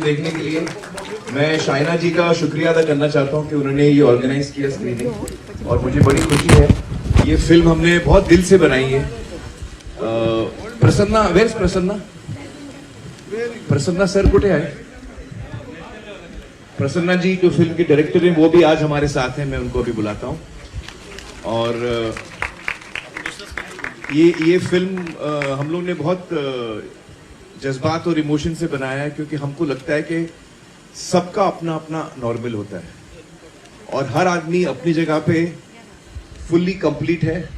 देखने के लिए मैं शाइना जी का शुक्रिया अदा करना चाहता हूँ कि उन्होंने ये ऑर्गेनाइज किया स्क्रीनिंग और मुझे बड़ी खुशी है ये फ़िल्म हमने बहुत दिल से बनाई है। प्रसन्ना वेर प्रसन्ना? प्रसन्ना सर कुठे आहे प्रसन्ना जी जो फ़िल्म के डायरेक्टर हैं, वो भी आज हमारे साथ हैं, मैं उनको अभी बुलाता हूँ। और ये ये फ़िल्म हम लोग ने बहुत जज्बात और इमोशन से बनाया है क्योंकि हमको लगता है कि सबका अपना अपना नॉर्मल होता है। और हर आदमी अपनी जगह पे फुल्ली कंप्लीट है।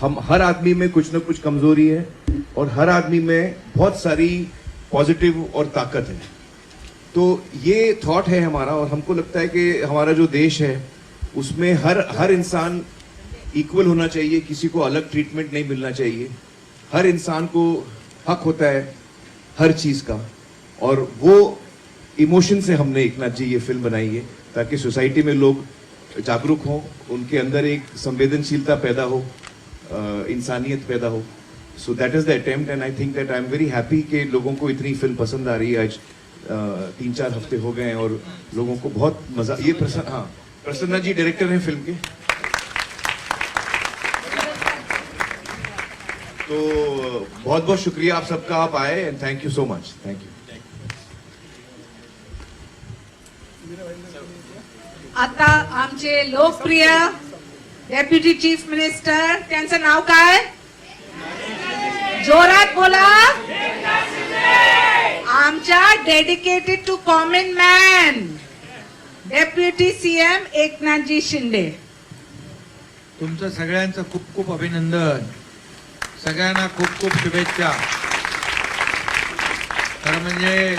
हम हर आदमी में कुछ ना कुछ कमज़ोरी है और हर आदमी में बहुत सारी पॉजिटिव और ताकत है। तो ये थॉट है हमारा और हमको लगता है कि हमारा जो देश है, उसमें हर हर इंसान इक्वल होना चाहिए, किसी को अलग ट्रीटमेंट नहीं मिलना चाहिए। हर इंसान को हक होता है हर चीज़ का। और वो इमोशन से हमने एक नाथ जी ये फ़िल्म बनाई है, ताकि सोसाइटी में लोग जागरूक हों, उनके अंदर एक संवेदनशीलता पैदा हो इंसानियत पैदा हो। So that is the attempt and I think that I am very happy कि लोगों को इतनी फ़िल्म पसंद आ रही है। आज तीन चार हफ़्ते हो गए हैं और लोगों को बहुत मज़ा, ये प्रसन्न हाँ प्रसन्ना जी डायरेक्टर हैं फ़िल्म के। तो बहुत बहुत शुक्रिया आप सबका आप आए and thank you so much thank you आता आमचे लोकप्रिय डेप्युटी चीफ मिनिस्टर त्यांचं नाव काय? जोरात बोला. आमच्या dedicated to common man deputy CM Eknathji Shinde. तुमचं सगळ्यांचं खूप खूप अभिनंदन. सगळ्यांना खूप खूप शुभेच्छा. खरं म्हणजे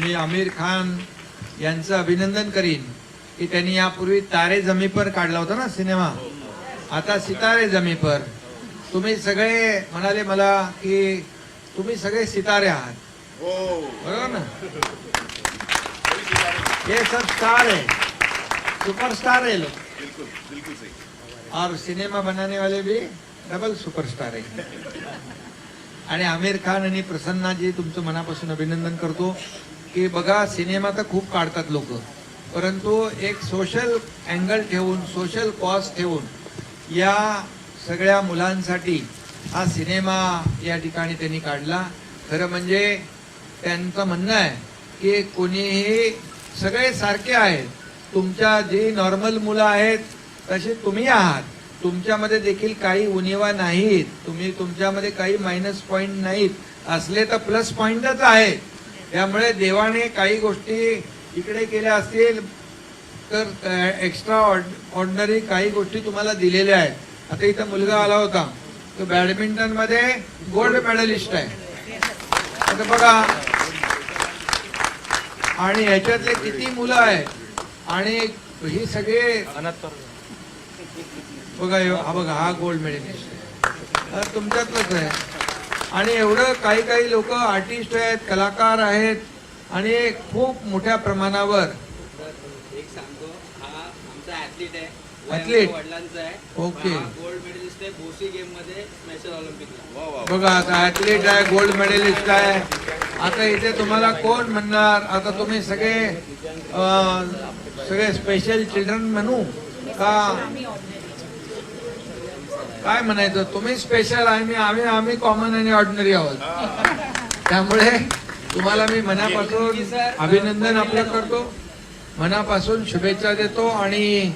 मी आमिर खान यांचं अभिनंदन करीन की त्यांनी यापूर्वी तारे जमी पर काढला होता ना सिनेमा? आता सितारे जमी पर. तुम्ही सगळे म्हणाले मला की तुम्ही सगळे सितारे आहात. बरोबर ना? ये सब स्टार है सुपरस्टार है लोग और सिनेमा बनाने वाले भी डबल सुपरस्टार आहे. आणि आमिर खान आणि प्रसन्नाजी तुमचं मनापासून अभिनंदन करतो. की बघा सिनेमा तर खूप काढतात लोक. परंतु एक सोशल अँगल ठेवून सोशल कॉज ठेवून या सगळ्या मुलांसाठी हा सिनेमा या ठिकाणी त्यांनी काढला. खरं म्हणजे त्यांचं म्हणणं आहे की कोणीही सगळे सारखे आहेत. तुमच्या जी नॉर्मल मुलं आहेत तसे तुम्ही आहात. तुमच्यामध्ये देखील काही उणीवा नाहीत. तुम्ही तुमच्यामध्ये काही मायनस पॉईंट नाहीत. असले तर प्लस पॉईंटच आहे त्यामुळे देवाने काही गोष्टी इकडे केल्या असतील तर एक्स्ट्रा ऑर्डनरी काही गोष्टी तुम्हाला दिलेल्या आहेत. आता इथं मुलगा आला होता. तो बॅडमिंटनमध्ये गोल्ड मेडलिस्ट आहे. आता बघा. आणि ह्याच्यातले किती मुलं आहेत. आणि ही सगळे बघा हा बघा हा गोल्ड मेडलिस्ट तुमच्यातलंच आहे. आणि एवढं काही काही लोक आर्टिस्ट आहेत कलाकार आहेत आणि खूप मोठ्या प्रमाणावर एक सांगतो हा आमचा ऍथलीट आहे? वडिलांचा-. हा गोल्ड मेडलिस्ट आहे बोसी गेममध्ये स्पेशल ऑलिम्पिकला बघा आता ऍथलीट आहे गोल्ड मेडलिस्ट आहे. आता इथे तुम्हाला कोण म्हणणार? आता तुम्ही सगळे सगळे स्पेशल चिल्ड्रन म्हणू का? काय म्हणायचं? तुम्ही स्पेशल आहे मी आम्ही आम्ही कॉमन आणि ऑर्डिनरी आहोत. त्यामुळे तुम्हाला मी मनापासून अभिनंदन आपलं करतो. मनापासून शुभेच्छा देतो आणि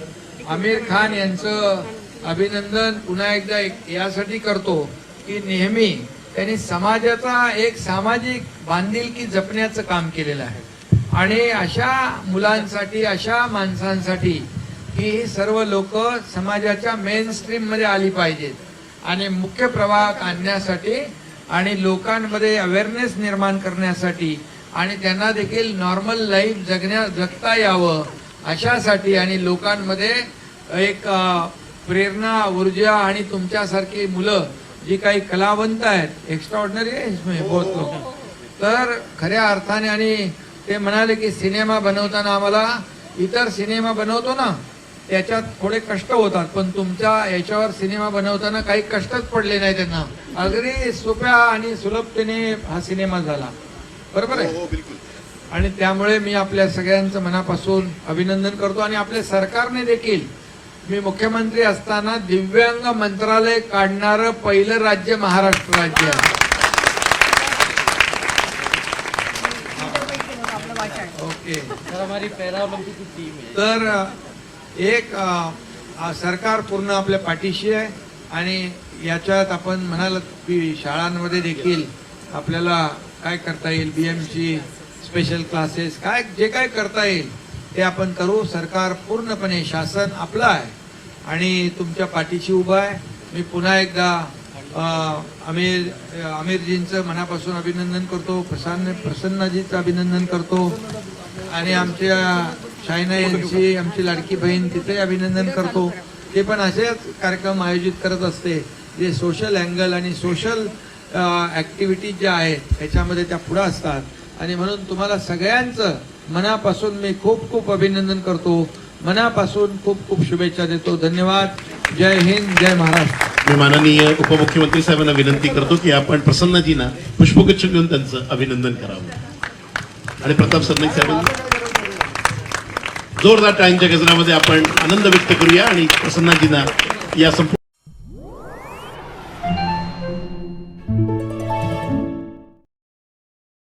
आमिर खान यांचं अभिनंदन पुन्हा एकदा एक- यासाठी करतो की नेहमी त्यांनी समाजाचा एक सामाजिक बांधिलकी जपण्याचं काम केलेलं आहे. आणि अशा मुलांसाठी अशा माणसांसाठी की ही सर्व लोक समाजाच्या मेन स्ट्रीममध्ये आली पाहिजेत. आणि मुख्य प्रवाहात आणण्यासाठी आणि लोकांमध्ये अवेअरनेस निर्माण करण्यासाठी आणि त्यांना देखील नॉर्मल लाईफ जगण्या जगता यावं अशासाठी आणि लोकांमध्ये एक प्रेरणा ऊर्जा आणि तुमच्यासारखी मुलं जी काही कलावंत आहेत एक्स्ट्रा ऑर्डिनरी आहे बहुत लोग तर खऱ्या अर्थाने आणि ते म्हणाले की सिनेमा बनवताना आम्हाला इतर सिनेमा बनवतो ना त्याच्यात थोडे कष्ट होतात पण तुमच्या याच्यावर सिनेमा बनवताना काही कष्टच पडले नाही त्यांना. अगदी सोप्या आणि सुलभतेने हा सिनेमा झाला. बरोबर आहे? आणि त्यामुळे मी आपल्या सगळ्यांचं मनापासून अभिनंदन करतो आणि आपल्या सरकारने देखील मी मुख्यमंत्री असताना दिव्यांग मंत्रालय काढणारं पहिलं राज्य महाराष्ट्र राज्य आहे. ओके. है। तर एक सरकार पूर्ण आपल्या पाठीशी आहे आणि याच्यात आपण म्हणाल की शाळांमध्ये देखील आपल्याला काय करता येईल? B M C special classes काय जे काय करता येईल ते आपण करू. सरकार पूर्णपणे शासन आपलं आहे आणि तुमच्या पाठीशी उभं आहे. मी पुन्हा एकदा आमिर आमिरजींचं मनापासून अभिनंदन करतो. प्रसन्न प्रसन्नजीचं अभिनंदन करतो. आणि आमच्या शायना यांची आमची लाडकी बहीण तिथे अभिनंदन करतो. ते पण असेच कार्यक्रम आयोजित करत असते. जे सोशल अँगल आणि सोशल ॲक्टिव्हिटीज ज्या आहेत त्याच्यामध्ये त्या पुढं असतात. आणि म्हणून तुम्हाला सगळ्यांचं मनापासून मी खूप खूप अभिनंदन करतो. मनापासून खूप खूप शुभेच्छा देतो. धन्यवाद. जय हिंद जय महाराष्ट्र. मी माननीय उपमुख्यमंत्री साहेबांना विनंती करतो की आपण प्रसन्नजींना पुष्पगुच्छ घेऊन त्यांचं अभिनंदन करावं. आणि प्रताप सरनाईक साहेबांना जोरदार टाइमच्या गजरामध्ये आपण आनंद व्यक्त करूया आणि प्रसन्नाजींना या संपूर्ण